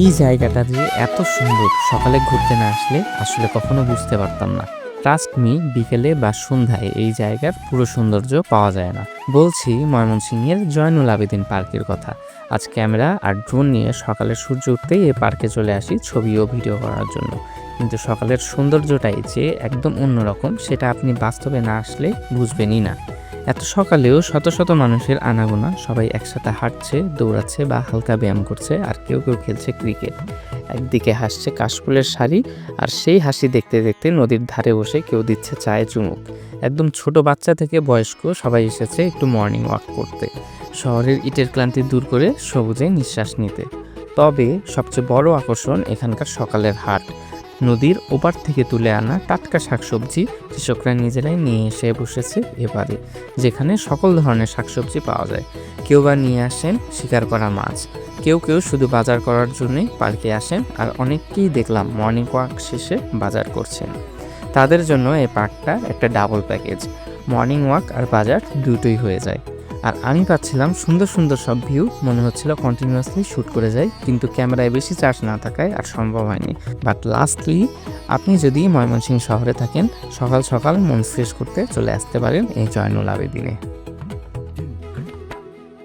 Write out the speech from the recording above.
এই জায়গাটা যে এত সুন্দর, সকালে ঘুরতে না আসলে আসলে কখনো বুঝতে পারতাম না। ট্রাস্ট মি বিকেলে বা সন্ধ্যায় এই জায়গার পুরো সৌন্দর্য পাওয়া যায় না। বলছি ময়মনসিংহের জয়নুল আবেদিন পার্কের কথা। আজ ক্যামেরা আর ড্রোন নিয়ে সকালে সূর্য উঠতেই এই পার্কে চলে আসি ছবি ও ভিডিও করার জন্য। কিন্তু সকালের সৌন্দর্যটাই যে একদম অন্যরকম, সেটা আপনি বাস্তবে না আসলে বুঝবেনই না। এত সকালেও শত শত মানুষের আনাগোনা, সবাই একসাথে হাঁটছে, দৌড়াচ্ছে বা হালকা ব্যায়াম করছে আর কেউ কেউ খেলছে ক্রিকেট। একদিকে হাসছে কাশফুলের শাড়ি আর সেই হাসি দেখতে দেখতে নদীর ধারে বসে কেউ দিচ্ছে চায়ে চুমুক। একদম ছোট বাচ্চা থেকে বয়স্ক সবাই এসেছে একটু মর্নিং ওয়াক করতে। শহরের ইটের ক্লান্তি দূর করে সবুজে নিঃশ্বাস নিতে। তবে সবচেয়ে বড় আকর্ষণ এখানকার সকালের হাট। নদীর ওপার থেকে তুলে আনা টাটকা শাকসবজি কৃষকরা নিজেরাই নিয়ে এসে বসেছে এবারে, যেখানে সকল ধরনের শাকসবজি পাওয়া যায়। কেউ বা নিয়ে আসেন শিকার করা মাছ, কেউ কেউ শুধু বাজার করার জন্যই পার্কে আসেন আর অনেককেই দেখলাম মর্নিং ওয়াক শেষে বাজার করছেন। তাদের জন্য এই পার্কটা একটা ডাবল প্যাকেজ মর্নিং ওয়াক আর বাজার দুটোই হয়ে যায়। আর আমি পাচ্ছিলাম সুন্দর সুন্দর সব ভিউ মনে হচ্ছিল কন্টিনিউয়াসলি শ্যুট করে যাই, কিন্তু ক্যামেরায় বেশি চার্জ না থাকায় আর সম্ভব হয়নি। বাট লাস্টলি আপনি যদি ময়মনসিংহ শহরে থাকেন, সকাল সকাল মন ফ্রেশ করতে চলে আসতে পারেন এই জয়নুল আবেদিনে।